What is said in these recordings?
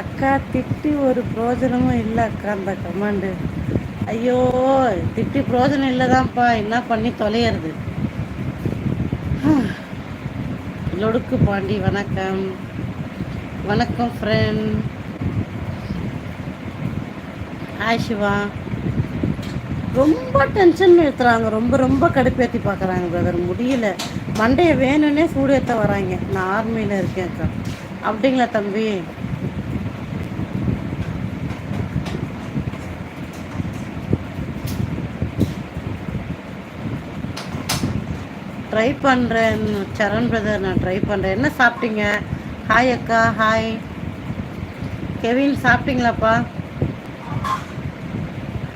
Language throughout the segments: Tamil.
அக்கா திட்டி ஒரு பிரோஜனமும் இல்லை அக்கா அந்த கமாண்டு ஐயோ திட்டி பிரோஜனம் இல்லைதான்ப்பா என்ன பண்ணி தொலையிறது? லொடுக்கு பாண்டி வணக்கம். வணக்கம் ஃப்ரெண்ட் ஹாய் சிவா. ரொம்ப டென்ஷன் எடுத்துறாங்க ரொம்ப ரொம்ப கடுப்பேற்றி பார்க்குறாங்க பிரதர் முடியல. மண்டையை வேணும்னே சூடேற்ற வராங்க. நான் ஆர்மியில் இருக்கேன் அக்கா. அப்படிங்களா தம்பி? ட்ரை பண்ணுறேன் சரண் பிரதர் நான் ட்ரை பண்ணுறேன் என்ன சாப்பிட்டீங்க? ஹாய் அக்கா ஹாய் கெவின் சாப்பிட்டீங்களாப்பா?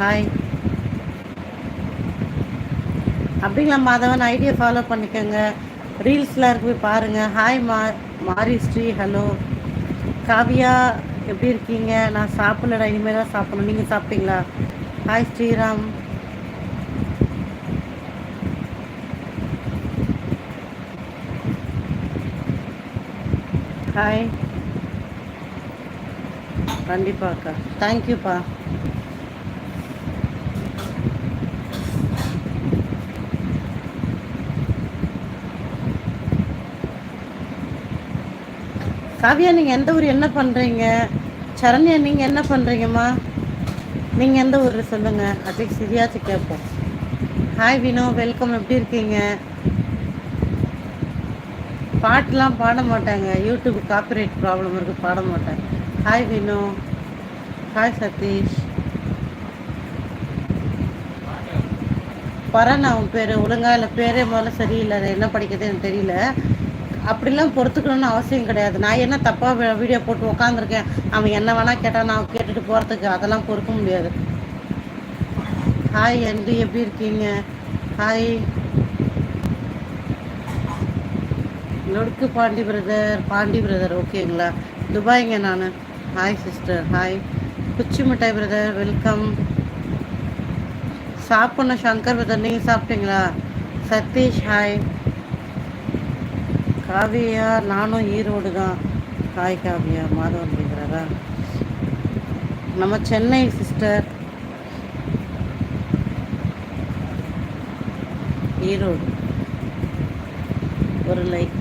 ஹாய் அப்படிங்களா மாதவன்? ஐடியா ஃபாலோ பண்ணிக்கோங்க. ரீல்ஸ்லாம் இருக்கு போய் பாருங்கள் ஹாய் மா மாரி ஸ்ரீ ஹலோ காவியா எப்படி இருக்கீங்க? நான் சாப்பிடலடா இனிமேல் தான் சாப்பிடணும். நீங்கள் சாப்பிட்டீங்களா? ஹாய் ஸ்ரீராம். ஹாய் கண்டிப்பாக்கா தேங்க்யூப்பா காவியா நீங்கள் எந்த ஊர் என்ன பண்ணுறீங்க சரண்யா நீங்கள் என்ன பண்ணுறீங்கம்மா நீங்கள் எந்த ஊர் சொல்லுங்கள் அட்லீஸ்ட் சரியாச்சு கேட்போம். ஹாய் வினோ வெல்கம் எப்படி இருக்கீங்க? பாட்டெலாம் பாட மாட்டாங்க. யூடியூப் காப்பிரைட் ப்ராப்ளம் இருக்குது பாட மாட்டேன் ஹாய் வினோ ஹாய் சதீஷ் பரண் அவன் பேர். ஒழுங்கா இல்லை. பேரே முதல்ல சரியில்லை. என்ன படிக்கிறது எனக்கு தெரியல. அப்படிலாம் பொறுத்துக்கணும்னு அவசியம் கிடையாது. நான் என்ன தப்பாக வீடியோ போட்டு உக்காந்துருக்கேன்? அவன் என்ன வேணால் கேட்டால் நான் கேட்டுட்டு போகிறதுக்கு அதெல்லாம் பொறுக்க முடியாது. ஹாய் என்டி எப்படி இருக்கீங்க? Hi லொடுக்கு Pandi brother Pandi brother ஓகேங்களா துபாய்ங்க நான். ஹாய் சிஸ்டர் ஹாய் குச்சி மிட்டாய் பிரதர் வெல்கம் சாப்பிட்ணும் சங்கர் பிரதர் நீங்கள் சாப்பிட்டீங்களா? சதீஷ் ஹாய் காவியா நானும் ஈரோடு தான். காய் காவியா மாதவன் பேசுகிறதா நம்ம சென்னை சிஸ்டர் ஈரோடு. ஒரு லைக்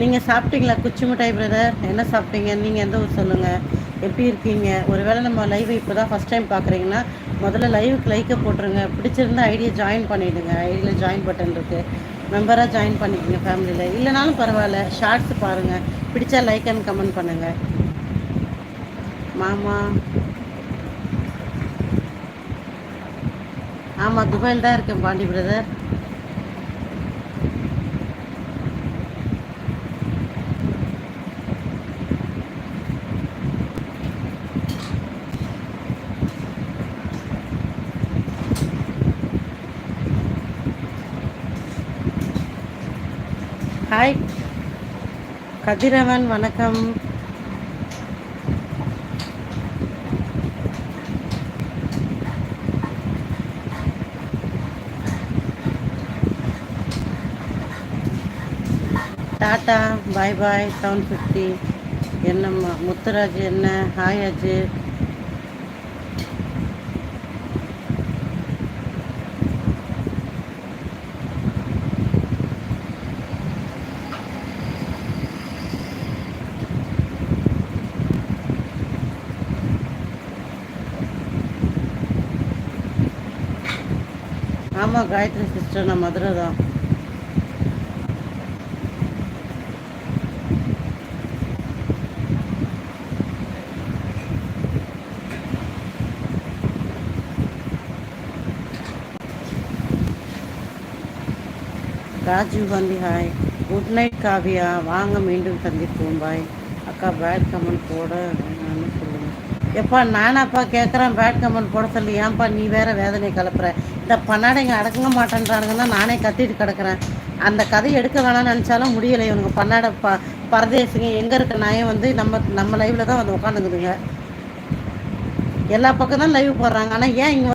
நீங்கள் சாப்பிட்டீங்களா குச்சி மிட்டாய் பிரதர் என்ன சாப்பிட்டீங்க? நீங்கள் எந்த ஊர் சொல்லுங்கள் எப்படி இருக்கீங்க? ஒருவேளை நம்ம லைவ் இப்போ தான் ஃபஸ்ட் டைம் பார்க்குறீங்கன்னா முதல்ல லைவுக்கு லைக்கை போட்டுருங்க. பிடிச்சிருந்தா ஐடியை ஜாயின் பண்ணிவிடுங்க ஐடியில் ஜாயின் பட்டன் இருக்குது மெம்பராக ஜாயின் பண்ணிக்கோங்க ஃபேமிலியில் இல்லைனாலும் பரவாயில்ல ஷார்ட்ஸ் பாருங்கள் பிடிச்சா லைக் அண்ட் கமெண்ட் பண்ணுங்கள் மாமா. ஆமாம் துபாயில் தான் இருக்கேன் பாண்டி பிரதர் ஹாய் கதிரவன் வணக்கம். Tata bye bye seven fifty. என்னம்மா முத்துராஜ் என்ன? ஹாய் அஜய் ஆமாம் காயத்ரி சிஸ்டர் நான் மதுரை தான். Rajiv Gandhi hi good night Kavya. வாங்க மீண்டும் சந்திப்போம். பாய் அக்கா பேட் கமெண்ட் போட எப்பா நானாப்பா கேட்குறேன் பேட் கமெண்ட் போட சொல்லி. ஏன்ப்பா நீ வேற வேதனை கலப்புற? இந்த பன்னாடைங்க அடங்க மாட்டேன்றானுங்கன்னா நானே கத்திட்டு கிடக்குறேன். அந்த கதை எடுக்க வேணாம்னு நினச்சாலும் முடியலை. இவனுங்க பன்னாடை ப பரதேசிங்க எங்கே இருக்க நாயம் வந்து நம்ம நம்ம லைவில் தான் வந்து உட்காந்துக்குதுங்க எல்லா பக்கம் தான் லைவ் போடுறாங்க. ஆனால் ஏன் இங்கே